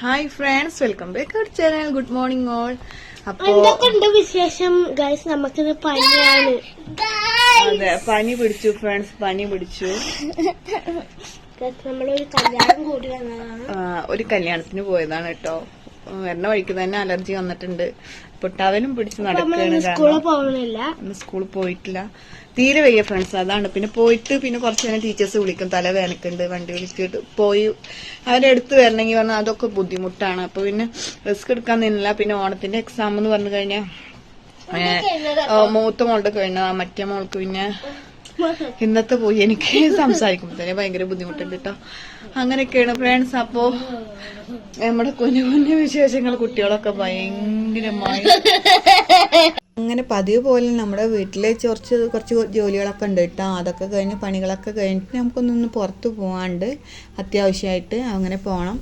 Hi friends welcome back our channel good morning all അപ്പോ എന്തൊക്കെയുണ്ട് വിശേഷം? ഗൈസ് നമുക്കിത് പനിയാണ്. അതെ പനി പിടിച്ചു ഫ്രണ്ട്സ് പനി പിടിച്ചു. നമ്മളൊരു കല്യാണം കൂടി വന്നതാണ്. ഒരു കല്യാണത്തിന് പോയതാണ് കേട്ടോ. വരുന്ന വഴിക്ക് തന്നെ അലർജി വന്നിട്ടുണ്ട്. പൊട്ടാവലും പിടിച്ച് നടക്കുകയാണ് സ്കൂളിൽ പോയിട്ടില്ല. തീരെ വയ്യ ഫ്രണ്ട്സ് അതാണ്. പിന്നെ പോയിട്ട് പിന്നെ കുറച്ച് നേരം ടീച്ചേഴ്സ് വിളിക്കും തല വേനക്കുണ്ട് വണ്ടി വിളിച്ചിട്ട് പോയി. അവരെ അടുത്ത് വരണമെങ്കിൽ പറഞ്ഞാൽ അതൊക്കെ ബുദ്ധിമുട്ടാണ്. അപ്പൊ പിന്നെ റിസ്ക് എടുക്കാൻ നിന്നില്ല. പിന്നെ ഓണത്തിന്റെ എക്സാം എന്ന് പറഞ്ഞു കഴിഞ്ഞാൽ മൂത്ത മോളുടെ കഴിഞ്ഞ മറ്റേ മോൾക്ക് പിന്നെ ഇന്നത്തെ പോയി എനിക്ക് സംസാരിക്കുമ്പോൾ തന്നെ ഭയങ്കര ബുദ്ധിമുട്ടുണ്ട് കേട്ടോ അങ്ങനെയൊക്കെയാണ് ഫ്രണ്ട്സ് അപ്പോ നമ്മുടെ കുഞ്ഞു കുഞ്ഞു വിശേഷങ്ങൾ കുട്ടികളൊക്കെ ഭയങ്കരമായി. അങ്ങനെ പതിവ് പോലെ നമ്മുടെ വീട്ടിലെ കുറച്ച് കുറച്ച് ജോലികളൊക്കെ ഉണ്ട് കേട്ടോ അതൊക്കെ കഴിഞ്ഞ് പണികളൊക്കെ കഴിഞ്ഞിട്ട് നമുക്കൊന്നൊന്ന് പുറത്ത് പോകാണ്ട് അത്യാവശ്യമായിട്ട് അങ്ങനെ പോകണം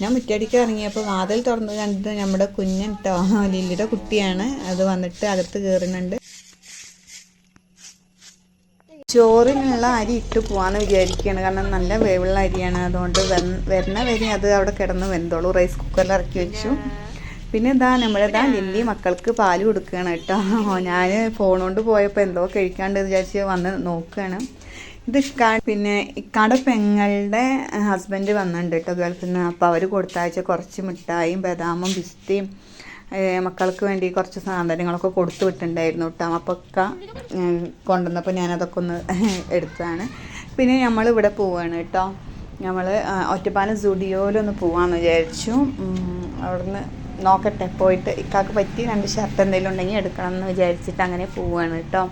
ഞാൻ മുറ്റടിക്ക് ഇറങ്ങിയപ്പോൾ വാതിൽ തുറന്ന് കണ്ടിട്ട് നമ്മുടെ കുഞ്ഞൻ കേട്ടോ ലില്ലിയുടെ കുട്ടിയാണ്. അത് വന്നിട്ട് അകത്ത് കയറുന്നുണ്ട് ചോറിനുള്ള അരി ഇട്ട് പോവാന്ന് വിചാരിക്കുകയാണ് കാരണം നല്ല വേവുള്ള അരിയാണ്. അതുകൊണ്ട് വരുന്ന വരി അത് അവിടെ കിടന്ന് വെന്തോളൂ. റൈസ് കുക്കറിൽ ഇറക്കി വെച്ചു. പിന്നെ ഇതാ നമ്മളിതാ ലില്ലി മക്കൾക്ക് പാൽ കൊടുക്കുകയാണ് കേട്ടോ. ഞാൻ ഫോണുകൊണ്ട് കൊണ്ട് പോയപ്പോൾ എന്തോ കഴിക്കാണ്ട് വിചാരിച്ച് വന്ന് നോക്കുകയാണ്. ഇത് പിന്നെ ഇക്കാടെ പെങ്ങളുടെ ഹസ്ബൻഡ് വന്നിട്ടുണ്ട് കേട്ടോ. ഗൾഫിൽ നിന്ന് അപ്പോൾ അവർ കൊടുത്താഴ്ച കുറച്ച് മിഠായിയും ബദാമും പിസ്തയും മക്കൾക്ക് വേണ്ടി കുറച്ച് സാധനങ്ങളൊക്കെ കൊടുത്തു വിട്ടിട്ടുണ്ടായിരുന്നു കേട്ടോ അപ്പോൾ ഒക്കെ കൊണ്ടുവന്നപ്പോൾ ഞാനതൊക്കെ ഒന്ന് എടുത്തതാണ്. പിന്നെ നമ്മൾ ഇവിടെ പോവുകയാണ് കേട്ടോ നമ്മൾ ഒറ്റപ്പാലം സ്റ്റുഡിയോയിലൊന്ന് പോവാമെന്ന് വിചാരിച്ചു. അവിടുന്ന് നോക്കട്ടെ. പോയിട്ട് ഇക്കാക്ക് പറ്റി രണ്ട് ഷർട്ട് എന്തെങ്കിലും ഉണ്ടെങ്കിൽ എടുക്കണം എന്ന് വിചാരിച്ചിട്ട് അങ്ങനെ പോവുകയാണ് കേട്ടോ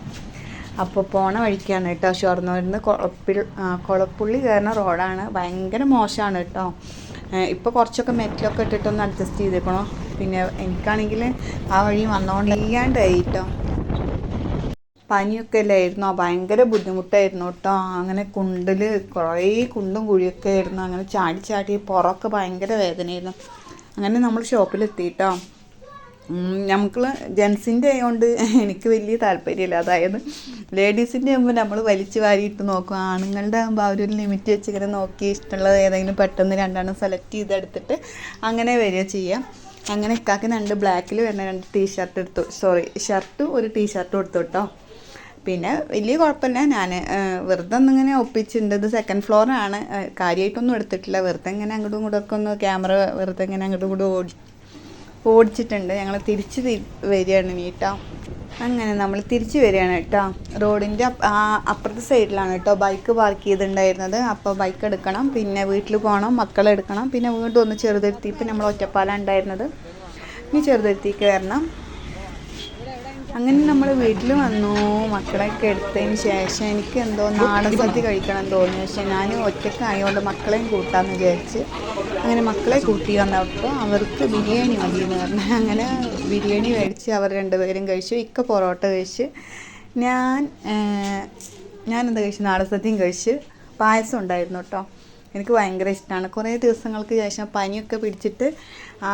അപ്പോൾ പോണ വഴിക്കാണ് കേട്ടോ ഷൊർണൂരിൽ നിന്ന് കുളപ്പിൽ കുളപ്പുള്ളി കയറുന്ന റോഡാണ്. ഭയങ്കര മോശമാണ് കേട്ടോ ഇപ്പോൾ കുറച്ചൊക്കെ മെറ്റിലൊക്കെ ഇട്ടിട്ടൊന്ന് അഡ്ജസ്റ്റ് ചെയ്തേക്കണോ? പിന്നെ എനിക്കാണെങ്കിൽ ആ വഴി വന്നുകൊണ്ട് ഇല്ലാണ്ടായി കേട്ടോ പനിയൊക്കെ അല്ലായിരുന്നോ ഭയങ്കര ബുദ്ധിമുട്ടായിരുന്നു കേട്ടോ. അങ്ങനെ കുണ്ടിൽ കുറേ കുണ്ടും കുഴിയൊക്കെ ആയിരുന്നു. അങ്ങനെ ചാടി ചാടി പുറമൊക്കെ ഭയങ്കര വേദനയായിരുന്നു. അങ്ങനെ നമ്മൾ ഷോപ്പിലെത്തി കേട്ടോ നമുക്ക് ജെൻസിന്റെ ആയതുകൊണ്ട് എനിക്ക് വലിയ താല്പര്യമില്ല. അതായത് ലേഡീസിന്റെ ആകുമ്പോൾ നമ്മൾ വലിച്ചു വാരിയിട്ട് നോക്കും. ആണുങ്ങളുടെ ആകുമ്പോൾ ആ ഒരു ലിമിറ്റ് വെച്ച് ഇങ്ങനെ നോക്കി ഇഷ്ടമുള്ളത് ഏതെങ്കിലും പെട്ടെന്ന് രണ്ടെണ്ണം സെലക്ട് ചെയ്തെടുത്തിട്ട് അങ്ങനെ വരിക ചെയ്യാം. അങ്ങനെ ഇക്കാക്ക് രണ്ട് ബ്ലാക്കിൽ വരുന്ന രണ്ട് ടീഷർട്ട് എടുത്തു. സോറി ഷർട്ടും ഒരു ടീഷർട്ടും എടുത്തു കേട്ടോ പിന്നെ വലിയ കുഴപ്പമില്ല. ഞാൻ വെറുതെ ഒന്നിങ്ങനെ ഒപ്പിച്ചിട്ടുണ്ട്. ഇത് സെക്കൻഡ് ഫ്ലോറാണ് കാര്യമായിട്ടൊന്നും എടുത്തിട്ടില്ല. വെറുതെ ഇങ്ങനെ അങ്ങോട്ടും ഇങ്ങോട്ടും ഒക്കെ ഒന്ന് ക്യാമറ വെറുതെ ഇങ്ങനെ അങ്ങോട്ടും ഇങ്ങോട്ടും ഓടി ഓടിച്ചിട്ടുണ്ട്. ഞങ്ങൾ തിരിച്ച് വരികയാണ് ഇനി കേട്ടോ അങ്ങനെ നമ്മൾ തിരിച്ചു വരികയാണ് കേട്ടോ. റോഡിന്റെ അപ്പുറത്തെ സൈഡിലാണ് കേട്ടോ ബൈക്ക് പാർക്ക് ചെയ്തിട്ടുണ്ടായിരുന്നത്. അപ്പോൾ ബൈക്ക് എടുക്കണം പിന്നെ വീട്ടിൽ പോകണം മക്കളെ എടുക്കണം. പിന്നെ വീണ്ടും ഒന്ന് ചെറുതിരുത്തി ഇപ്പം നമ്മൾ ഒറ്റപ്പാലം ഉണ്ടായിരുന്നത്. ഇനി ചെറുതിരുത്തിക്ക് വരണം. അങ്ങനെ നമ്മൾ വീട്ടിൽ വന്നു. മക്കളെയൊക്കെ എടുത്തതിന് ശേഷം എനിക്ക് എന്തോ നാടൻ സദ്യ കഴിക്കണം എന്ന് തോന്നി പക്ഷേ ഞാൻ ഒറ്റക്കായതുകൊണ്ട് മക്കളെയും കൂട്ടാമെന്ന് വിചാരിച്ച് അങ്ങനെ മക്കളെ കൂട്ടി വന്നപ്പോൾ അവർക്ക് ബിരിയാണി മതി എന്ന് പറഞ്ഞു. അങ്ങനെ ബിരിയാണി കഴിച്ച് അവർ രണ്ടുപേരും കഴിച്ചു. ഇക്ക പൊറോട്ട കഴിച്ച്. ഞാൻ ഞാനെന്താ കഴിച്ചു? നാടസത്യം കഴിച്ച്. പായസം ഉണ്ടായിരുന്നു കേട്ടോ. എനിക്ക് ഭയങ്കര ഇഷ്ടമാണ് കുറേ ദിവസങ്ങൾക്ക് ശേഷം പനിയൊക്കെ പിടിച്ചിട്ട്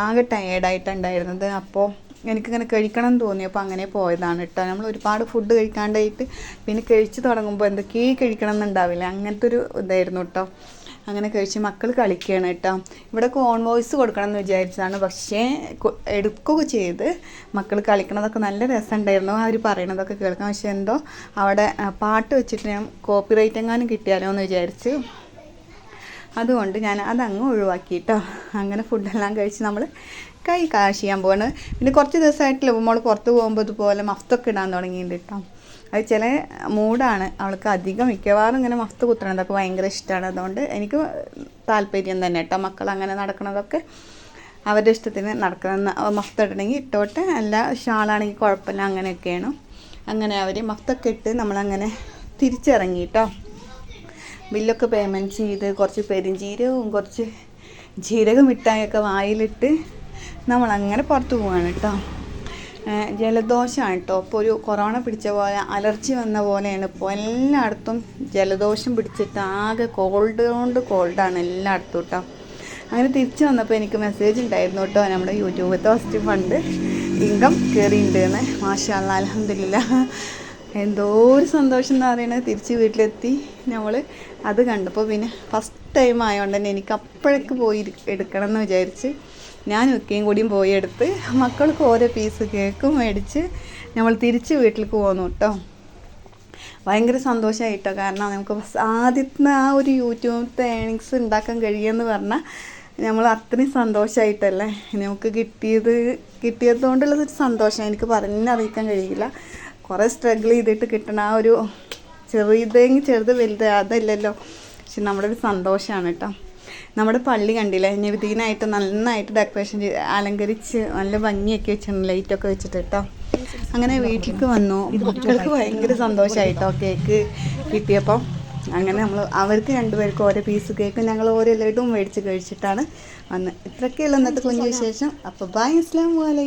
ആകെ ടയേർഡായിട്ടുണ്ടായിരുന്നത് അപ്പോൾ എനിക്കിങ്ങനെ കഴിക്കണം എന്ന് തോന്നിയപ്പോൾ അങ്ങനെ പോയതാണ് കേട്ടോ. നമ്മൾ ഒരുപാട് ഫുഡ് കഴിക്കാണ്ടായിട്ട് പിന്നെ കഴിച്ച് തുടങ്ങുമ്പോൾ എന്തൊക്കെയോ കഴിക്കണം എന്നുണ്ടാവില്ല അങ്ങനത്തെ ഒരു ഇതായിരുന്നു കേട്ടോ. അങ്ങനെ കഴിച്ച് മക്കൾ കളിക്കുകയാണ് കേട്ടോ. ഇവിടെ കോൺ വോയിസ് കൊടുക്കണം എന്ന് വിചാരിച്ചതാണ്. പക്ഷേ എടുക്കുകയൊക്കെ ചെയ്ത് മക്കൾ കളിക്കണതൊക്കെ നല്ല രസമുണ്ടായിരുന്നു. അവർ പറയണതൊക്കെ കേൾക്കാം. പക്ഷേ എന്തോ അവിടെ പാട്ട് വെച്ചിട്ട് ഞാൻ കോപ്പി റൈറ്റ് എങ്ങാനും കിട്ടിയാലോ എന്ന് വിചാരിച്ച് അതുകൊണ്ട് ഞാൻ അതങ്ങ് ഒഴിവാക്കി കേട്ടോ. അങ്ങനെ ഫുഡെല്ലാം കഴിച്ച് നമ്മൾ കൈ കാശ് ചെയ്യാൻ പോവാണ്. പിന്നെ കുറച്ച് ദിവസമായിട്ടില്ല. മോൾ പുറത്ത് പോകുമ്പോൾ ഇതുപോലെ മഫ്തൊക്കെ ഇടാൻ തുടങ്ങിയിട്ടുണ്ട് കേട്ടോ. അത് ചില മൂഡാണ്. അവൾക്ക് അധികം മിക്കവാറും ഇങ്ങനെ മഫ്ത് അപ്പോൾ ഭയങ്കര ഇഷ്ടമാണ് അതുകൊണ്ട് എനിക്ക് താല്പര്യം തന്നെ കേട്ടോ. മക്കൾ അങ്ങനെ നടക്കണതൊക്കെ അവരുടെ ഇഷ്ടത്തിന് നടക്കണമെന്ന് മഫ്ത് ഇടണമെങ്കിൽ ഇട്ടോട്ടെ. അല്ല ഷാളാണെങ്കിൽ കുഴപ്പമില്ല. അങ്ങനെയൊക്കെയാണ്. അങ്ങനെ അവർ മഫ്തൊക്കെ ഇട്ട് നമ്മളങ്ങനെ തിരിച്ചിറങ്ങി കേട്ടോ. ബില്ലൊക്കെ പേയ്മെന്റ് ചെയ്ത് കുറച്ച് പെരിഞ്ചീരവും കുറച്ച് ജീരക മിഠായിയൊക്കെ വായിലിട്ട് നമ്മളങ്ങനെ പുറത്ത് പോവാണ് കേട്ടോ. ജലദോഷമാണ് കേട്ടോ. ഇപ്പോൾ ഒരു കൊറോണ പിടിച്ച പോലെ അലർജി വന്ന പോലെയാണ് ഇപ്പോൾ എല്ലായിടത്തും ജലദോഷം പിടിച്ചിട്ട് ആകെ കോൾഡ് കൊണ്ട് കോൾഡാണ് എല്ലായിടത്തും കേട്ടോ. അങ്ങനെ തിരിച്ചു വന്നപ്പോൾ എനിക്ക് മെസ്സേജ് ഉണ്ടായിരുന്നു കേട്ടോ. നമ്മുടെ യൂട്യൂബിലത്തെ ഫസ്റ്റ് ഫണ്ട് ഇൻകം കയറിയിട്ടുണ്ട് എന്ന്. മാഷാ അലഹമില്ല എന്തോ ഒരു സന്തോഷം എന്ന് പറയുന്നത് തിരിച്ച് വീട്ടിലെത്തി. നമ്മൾ അത് കണ്ടപ്പോൾ പിന്നെ ഫസ്റ്റ് ടൈം ആയതുകൊണ്ട് തന്നെ എനിക്ക് അപ്പോഴേക്ക് പോയി എടുക്കണം എന്ന് വിചാരിച്ച് ഞാൻ ഒക്കെയും കൂടിയും പോയി എടുത്ത് മക്കൾക്ക് ഓരോ പീസ് കേക്കും മേടിച്ച് നമ്മൾ തിരിച്ച് വീട്ടിലേക്ക് പോന്നു കേട്ടോ ഭയങ്കര സന്തോഷമായിട്ടോ കാരണം നമുക്ക് ആദ്യത്തെ ആ ഒരു യൂട്യൂബിലത്തെ ഏണിങ്സ് ഉണ്ടാക്കാൻ കഴിയുമെന്ന് പറഞ്ഞാൽ നമ്മൾ അത്രയും സന്തോഷമായിട്ടല്ലേ നമുക്ക് കിട്ടിയത് കിട്ടിയതുകൊണ്ടുള്ള സന്തോഷം എനിക്ക് പറഞ്ഞറിയിക്കാൻ കഴിയില്ല. കുറേ സ്ട്രഗിൾ ചെയ്തിട്ട് കിട്ടണ ആ ഒരു ചെറുതെങ്കിൽ ചെറുത് വലുത് അതല്ലല്ലോ. പക്ഷെ നമ്മുടെ ഒരു സന്തോഷമാണ് കേട്ടോ നമ്മുടെ പള്ളി കണ്ടില്ലേ? നിവിധീനായിട്ട് നന്നായിട്ട് ഡെക്കറേഷൻ ചെയ്ത് അലങ്കരിച്ച് നല്ല ഭംഗിയൊക്കെ വെച്ചിട്ടുണ്ട് ലൈറ്റൊക്കെ വെച്ചിട്ട് കേട്ടോ അങ്ങനെ വീട്ടിലേക്ക് വന്നു. മക്കൾക്ക് ഭയങ്കര സന്തോഷമായിട്ടോ കേക്ക് കിട്ടിയപ്പോൾ അങ്ങനെ നമ്മൾ അവർക്ക് രണ്ടുപേർക്കും ഓരോ പീസ് കേക്ക് ഞങ്ങൾ ഓരോ ലഡുവും മേടിച്ച് കഴിച്ചിട്ടാണ് വന്ന്. ഇത്രയൊക്കെയുള്ള ഇന്നത്തെ കുഞ്ഞു വിശേഷം. അപ്പോൾ ബൈ അസ്ലാം വലൈക്കും